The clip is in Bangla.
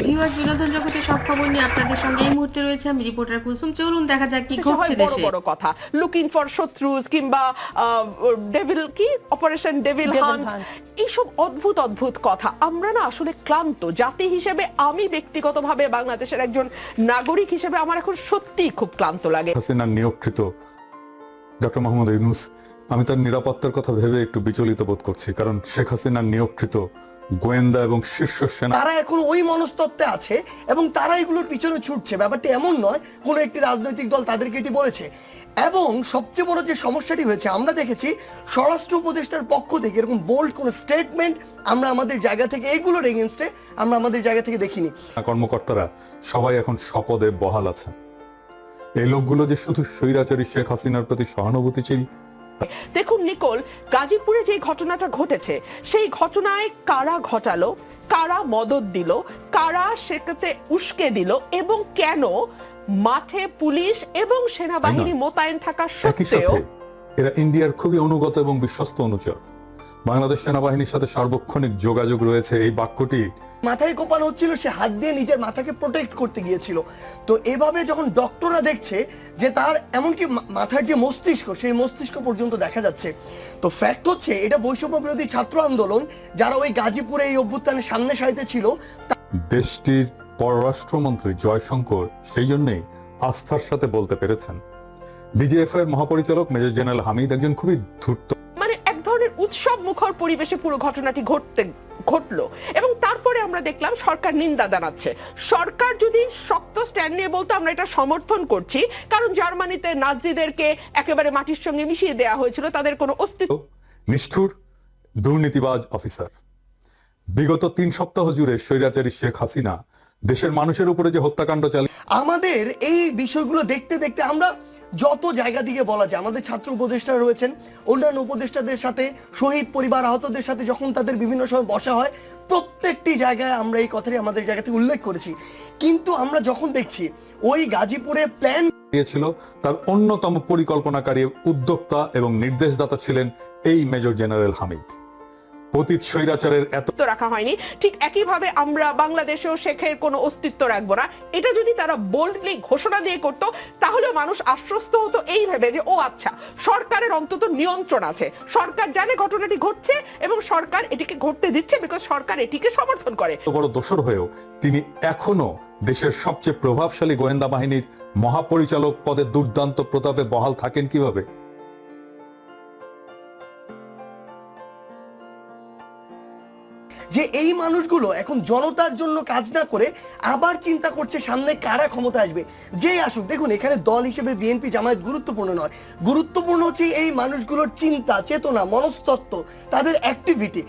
ভিউয়ার্স বিনোদন জগতের সব খবর নিয়ে আপনাদের সঙ্গে এই মুহূর্তে রয়েছে আমি রিপোর্টার কুলসুম। চলুন দেখা যাক কি ঘটছে দেশে। বড় কথা। লুকিং ফর শত্রুজ কিংবা ডেভিল কি? অপারেশন ডেভিল হান্ট এইসব অদ্ভুত অদ্ভুত কথা। আমরা না আসলে ক্লান্ত। জাতি হিসেবে আমি ব্যক্তিগতভাবে বাংলাদেশের একজন নাগরিক হিসেবে আমার এখন সত্যিই খুব ক্লান্ত লাগে। নিয়োগকৃত ডক্টর মোহাম্মদ ইউনুস আমি তার নিরাপত্তার কথা ভেবে একটু বিচলিত বোধ করছি কারণ শেখ হাসিনার নিয়োগকৃত গোয়েন্দা এবং শীর্ষ সেনা তারা এখন ওই মনস্তত্ত্বে আছে এবং তারা এগুলোর পিছনে ছুটছে। ব্যাপারটা এমন নয় কোনো একটি রাজনৈতিক দল তাদেরকে এটি বলেছে। এবং সবচেয়ে বড় যে সমস্যাটি হয়েছে আমরা দেখেছি স্বরাষ্ট্র উপদেষ্টার পক্ষ থেকে এরকম বোল্ড কোনো স্টেটমেন্ট আমরা আমাদের জায়গা থেকে এগুলোর এগেনস্টে আমরা আমাদের জায়গা থেকে দেখিনি। কর্মকর্তারা সবাই এখন শপথে বহাল আছেন। এই লোকগুলো যে শুধু স্বৈরাচারী শেখ হাসিনার প্রতি সহানুভূতিশীল দেখুন নিকোল গাজীপুরে যে ঘটনাটা ঘটেছে সেই ঘটনায় কারা ঘটালো কারা মদত দিল কারা সেটাতে উস্কে দিল এবং কেন মাঠে পুলিশ এবং সেনাবাহিনী মোতায়েন থাকা সত্ত্বেও এরা ইন্ডিয়ার খুবই অনুগত এবং বিশ্বস্ত অনুচর। বাংলাদেশ সেনাবাহিনীর সাথে সার্বক্ষণিক যোগাযোগ রয়েছে এই বাক্যটি। মাথায় কোপানো হচ্ছিল সে হাত দিয়ে নিজের মাথাকে প্রোটেক্ট করতে গিয়েছিল। তো এভাবে যখন ডক্টররা দেখছে যে তার এমনকি মাথার যে মস্তিষ্ক সেই মস্তিষ্ক পর্যন্ত দেখা যাচ্ছে। তো ফ্যাক্ট হচ্ছে এটা বৈষম্য বিরোধী ছাত্র আন্দোলন যারা ওই গাজীপুরে এই অভ্যুত্থানের সামনে সারিতে ছিল দেশটির পররাষ্ট্রমন্ত্রী জয়শঙ্কর সেই জন্যই আস্থার সাথে বলতে পেরেছেন। ডিজিএফআই এর মহাপরিচালক মেজর জেনারেল হামিদ একজন খুবই ধূর্ত উৎসব পরিবেশে পুরো ঘটনাটি ঘটতে, ঘটলো। এবং তারপরে আমরা দেখলাম সরকার নিন্দা জানাচ্ছে। সরকার যদি শক্ত স্ট্যান্ড নিয়ে বলতো, আমরা এটা সমর্থন করছি। কারণ জার্মানিতে নাজিদেরকে একেবারে মাটির সঙ্গে মিশিয়ে দেওয়া হয়েছিল, তাদের কোনো অস্তিত্ব নিষ্ঠুর, দুর্নীতিবাজ অফিসার। বিগত তিন সপ্তাহ জুড়ে স্বৈরাচারী শেখ হাসিনা দেশের মানুষের উপরে যে হত্যাকাণ্ড চালিয়ে আমাদের এই বিষয়গুলো দেখতে দেখতে আমরা যত জায়গা দিকে বলা যায়, আমাদের ছাত্র উপদেষ্টা রয়েছেন, অন্যান্য উপদেষ্টাদের সাথে, শহীদ পরিবার আহতদের সাথে যখন তাদের বিভিন্ন সময় বসা হয়, প্রত্যেকটি জায়গায় আমরা এই কথাটি আমাদের জায়গা থেকে উল্লেখ করেছি। কিন্তু আমরা যখন দেখছি, ওই গাজীপুরে প্ল্যান দিয়েছিল তার অন্যতম পরিকল্পনাকারী উদ্যোক্তা এবং নির্দেশদাতা ছিলেন এই মেজর জেনারেল হামিদ। পতিত স্বৈরাচারের এত রাখা হয়নি। ঠিক একইভাবে আমরা বাংলাদেশেও শেখের কোনো অস্তিত্ব রাখব না। এটা যদি তারা বোল্ডলি ঘোষণা দিয়ে করতো তাহলে মানুষ আশ্বস্ত হতো এই ভেবে যে ও আচ্ছা সরকারের অন্তত নিয়ন্ত্রণ আছে। সরকার জানে ঘটনাটি ঘটছে এবং সরকার এটিকে ঘটতে দিচ্ছে বিকজ সরকার এটিকে সমর্থন করে। বড় দোষর হয়েও তিনি এখনও দেশের সবচেয়ে প্রভাবশালী গোয়েন্দা বাহিনীর মহাপরিচালক পদে দুর্দান্ত প্রতাপে বহাল থাকেন কীভাবে? যে এই মানুষগুলো এখন জনতার জন্য কাজ না করে আবার চিন্তা করছে সামনে কারা ক্ষমতা আসবে। যেই আসুক, দেখুন, এখানে দল হিসেবে বিএনপি জামায়াত গুরুত্বপূর্ণ নয়। গুরুত্বপূর্ণ হচ্ছে এই মানুষগুলোর চিন্তা, চেতনা, মনস্তত্ত্ব, তাদের অ্যাক্টিভিটি